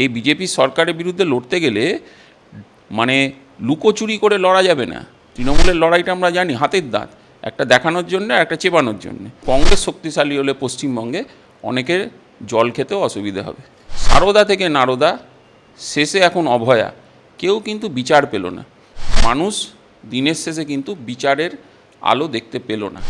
এই বিজেপি সরকারের বিরুদ্ধে লড়তে গেলে মানে লুকোচুরি করে লড়া যাবে না। তৃণমূলের লড়াইটা আমরা জানি, হাতের দাঁত। একটা দেখানোর জন্য একটা চেপানোর জন্য। কংগ্রেস শক্তিশালী হলে পশ্চিমবঙ্গে অনেকের জল খেতেও অসুবিধা হবে। সারদা থেকে নারদা, শেষে এখন অভয়া। কেউ কিন্তু বিচার পেল না। মানুষ দিনের শেষে কিন্তু বিচারের আলো দেখতে পেল না।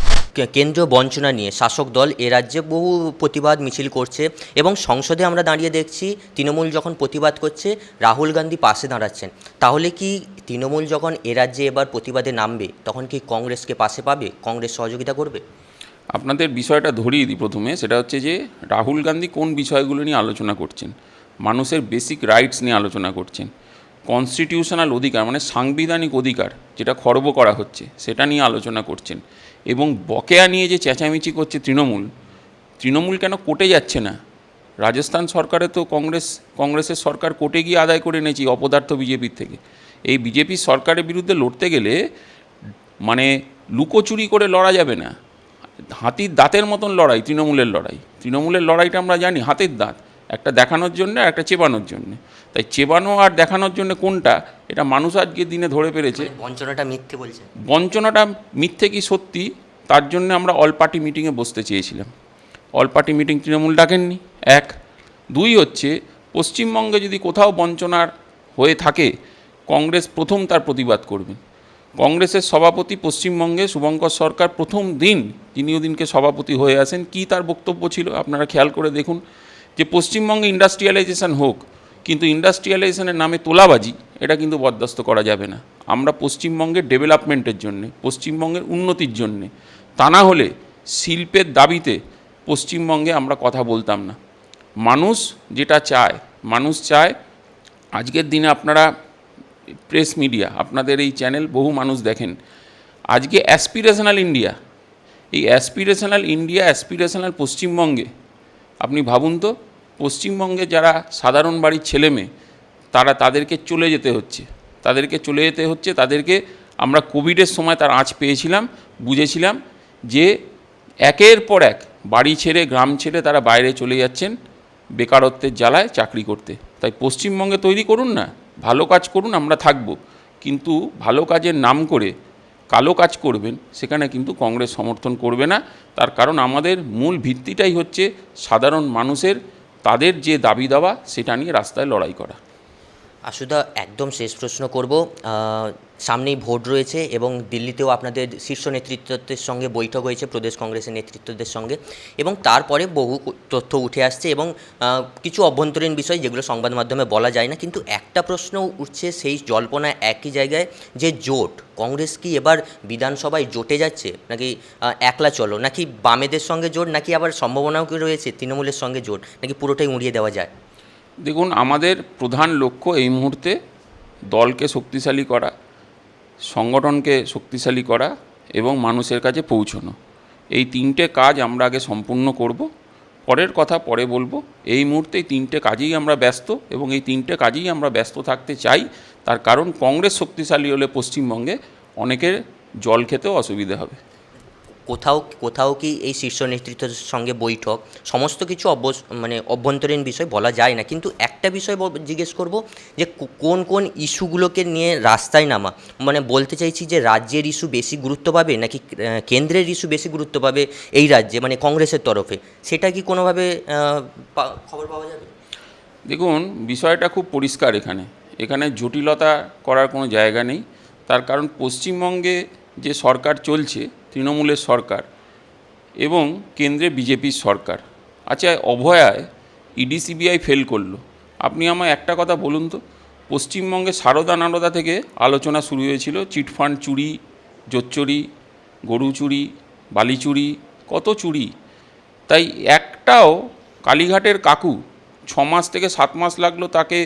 কেন্দ্রীয় বঞ্চনা নিয়ে শাসক দল এ রাজ্যে বহু প্রতিবাদ মিছিল করছে এবং সংসদে আমরা দাঁড়িয়ে দেখছি তৃণমূল যখন প্রতিবাদ করছে, রাহুল গান্ধী পাশে দাঁড়াচ্ছেন। তাহলে কি তৃণমূল যখন এ রাজ্যে এবার প্রতিবাদে নামবে, তখন কি কংগ্রেসকে পাশে পাবে, কংগ্রেস সহযোগিতা করবে? আপনাদের বিষয়টা ধরিয়ে দিই প্রথমে, সেটা হচ্ছে যে রাহুল গান্ধী কোন বিষয়গুলো নিয়ে আলোচনা করছেন? মানুষের বেসিক রাইটস নিয়ে আলোচনা করছেন। কনস্টিটিউশনাল অধিকার মানে সাংবিধানিক অধিকার যেটা খর্ব করা হচ্ছে, সেটা নিয়ে আলোচনা করছেন। এবং বকেয়া নিয়ে যে চেঁচামেচি করছে তৃণমূল তৃণমূল কেন কোর্টে যাচ্ছে না? রাজস্থান সরকারে তো কংগ্রেস, কংগ্রেসের সরকার কোর্টে গিয়ে আদায় করে নিয়েছি অপদার্থ বিজেপির থেকে। এই বিজেপি সরকারের বিরুদ্ধে লড়তে গেলে মানে লুকোচুরি করে লড়া যাবে না। হাতির দাঁতের মতন লড়াই, তৃণমূলের লড়াই। তৃণমূলের লড়াইটা আমরা জানি, হাতের দাঁত। একটা দেখানোর জন্য আর একটা চেবানোর জন্য। তাই চেবানো আর দেখানোর জন্য কোনটা? এটা মানুষ আজকের দিনে ধরে পেরেছে। বঞ্চনাটা মিথ্যে বলছে। বঞ্চনাটা মিথ্যে কি সত্যি? তার জন্য আমরা অল পার্টি মিটিংয়ে বসতে চেয়েছিলাম। অল পার্টি মিটিং তৃণমূল ডাকেননি। এক। দুই হচ্ছে পশ্চিমবঙ্গে যদি কোথাও বঞ্চনার হয়ে থাকে কংগ্রেস প্রথম তার প্রতিবাদ করবেন কংগ্রেসের সভাপতি পশ্চিমবঙ্গে শুভঙ্কর সরকার প্রথম দিন যিনি ওদিনকে সভাপতি হয়ে আসেন কি তার বক্তব্য ছিল আপনারা খেয়াল করে দেখুন। যে পশ্চিমবঙ্গে ইন্ডাস্ট্রিয়ালাইজেশন হোক, কিন্তু ইন্ডাস্ট্রিয়ালাইজেশনের নামে তোলাবাজি, এটা কিন্তু বরদাস্ত করা যাবে না। আমরা পশ্চিমবঙ্গের ডেভেলপমেন্টের জন্যে, পশ্চিমবঙ্গের উন্নতির জন্যে, তা না হলে শিল্পের দাবিতে পশ্চিমবঙ্গে আমরা কথা বলতাম না। মানুষ যেটা চায়, মানুষ চায়, আজকের দিনে আপনারা প্রেস মিডিয়া আপনাদের এই চ্যানেল বহু মানুষ দেখেন। আজকে অ্যাসপিরেশনাল ইন্ডিয়া এই অ্যাসপিরেশনাল ইন্ডিয়া অ্যাসপিরেশনাল পশ্চিমবঙ্গে, আপনি ভাবুন তো পশ্চিমবঙ্গে যারা সাধারণ বাড়ির ছেলে মেয়ে, তারা তাদেরকে চলে যেতে হচ্ছে। তাদেরকে চলে যেতে হচ্ছে, তাদেরকে আমরা কোভিডের সময় তার আঁচ পেয়েছিলাম, বুঝেছিলাম যে একের পর এক বাড়ি ছেড়ে, গ্রাম ছেড়ে তারা বাইরে চলে যাচ্ছেন বেকারত্বের জ্বালায় চাকরি করতে। তাই পশ্চিমবঙ্গে তৈরি করুন না, ভালো কাজ করুন, আমরা থাকব। কিন্তু ভালো কাজের নাম করে কালো কাজ করবেন, সেখানে কিন্তু কংগ্রেস সমর্থন করবে না। তার কারণ আমাদের মূল ভিত্তিটাই হচ্ছে সাধারণ মানুষের তাদের যে দাবি দাওয়া সেটা নিয়ে রাস্তায় লড়াই করা। আশুদা, একদম শেষ প্রশ্ন করব। সামনেই ভোট রয়েছে এবং দিল্লিতেও আপনাদের শীর্ষ নেতৃত্বের সঙ্গে বৈঠক হয়েছে, প্রদেশ কংগ্রেসের নেতৃত্বদের সঙ্গে। এবং তারপরে বহু তথ্য উঠে আসছে এবং কিছু অভ্যন্তরীণ বিষয় যেগুলো সংবাদ মাধ্যমে বলা যায় না, কিন্তু একটা প্রশ্ন উঠছে সেই জল্পনা একই জায়গায় যে জোট, কংগ্রেস কি এবার বিধানসভায় জোটে যাচ্ছে? নাকি একলা চলো? নাকি বামেদের সঙ্গে জোট, নাকি আবার সম্ভাবনাও রয়েছে, তৃণমূলের সঙ্গে জোট? নাকি পুরোটাই উড়িয়ে দেওয়া যায়? দেখুন, আমাদের প্রধান লক্ষ্য এই মুহূর্তে দলকে শক্তিশালী করা, সংগঠনকে শক্তিশালী করা এবং মানুষের কাছে পৌঁছানো। এই তিনটে কাজ আমরা আগে সম্পূর্ণ করব। পরের কথা পরে বলব, এই মুহূর্তে এই তিনটে কাজেই আমরা ব্যস্ত এবং এই তিনটে কাজেই আমরা ব্যস্ত থাকতে চাই। তার কারণ, কংগ্রেস শক্তিশালী হলে পশ্চিমবঙ্গে অনেকের জল খেতেও অসুবিধা হবে। কোথাও কোথাও কি এই শীর্ষ নেতৃত্বের সঙ্গে বৈঠক? সমস্ত কিছু অবস মানে অভ্যন্তরীণ বিষয় বলা যায় না। কিন্তু একটা বিষয় জিজ্ঞেস করব যে কোন কোন ইস্যুগুলোকে নিয়ে রাস্তায় নামা? মানে বলতে চাইছি যে রাজ্যের ইস্যু বেশি গুরুত্ব পাবে নাকি কেন্দ্রের ইস্যু বেশি গুরুত্ব পাবে এই রাজ্যে মানে কংগ্রেসের তরফে? সেটা কি কোনোভাবে খবর পাওয়া যাবে? দেখুন, বিষয়টা খুব পরিষ্কার এখানে। এখানে জটিলতা করার কোনো জায়গা নেই। তার কারণ পশ্চিমবঙ্গে যে সরকার চলছে, তৃণমূলের সরকার এবং কেন্দ্রে বিজেপির সরকার। আচ্ছা অভয়ায় ইডি সিবিআই ফেল করল। আপনি আমায় একটা কথা বলুন তো, পশ্চিমবঙ্গে সারদা নারদা থেকে আলোচনা শুরু হয়েছিল, চিটফান্ড চুরি, জোচ্চুরি, গরু চুরি, বালি চুরি, কত চুরি। তাই একটাও কালীঘাটের কাকু ছ মাস থেকে সাত মাস লাগল তাকে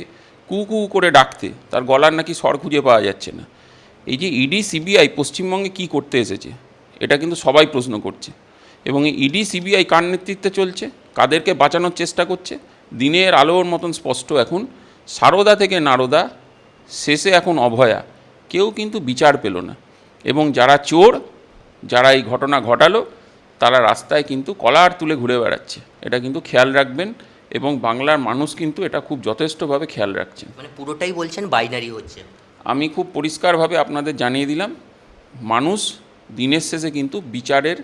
কু কু করে ডাকতে, তার গলার নাকি স্বর খুঁজে পাওয়া যাচ্ছে না। এই যে ইডি সিবিআই পশ্চিমবঙ্গে কি করতে এসেছে, এটা কিন্তু সবাই প্রশ্ন করছে। এবং এই ইডি সিবিআই কার নেতৃত্বে চলছে, কাদেরকে বাঁচানোর চেষ্টা করছে, দিনের আলোর মতন স্পষ্ট এখন, সারদা থেকে নারদা, শেষে এখন অভয়া, কেউ কিন্তু বিচার পেল না। এবং যারা চোর, যারা এই ঘটনা ঘটালো, তারা রাস্তায় কিন্তু কলার তুলে ঘুরে বেড়াচ্ছে। এটা কিন্তু খেয়াল রাখবেন এবং বাংলার মানুষ কিন্তু এটা খুব যথেষ্টভাবে খেয়াল রাখছেন। মানে পুরোটাই বলছেন বাইনারি হচ্ছে। আমি খুব পরিষ্কারভাবে আপনাদের জানিয়ে দিলাম মানুষ দিনের শেষে কিন্তু বিচারের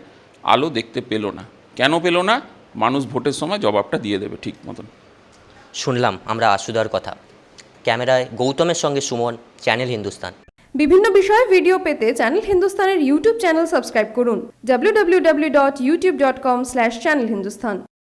আলো দেখতে পেল না। কেন পেল না? মানুষ ভোটের সময় জবাবটা দিয়ে দেবে ঠিক মতন। শুনলাম আমরা আশুদার কথা। ক্যামেরায় গৌতমের সঙ্গে সুমন চ্যানেল হিন্দুস্তান। বিভিন্ন বিষয়ে ভিডিও পেতে চ্যানেল হিন্দুস্তানের ইউটিউব চ্যানেল সাবস্ক্রাইব করুন www.youtube.com/channelhindustan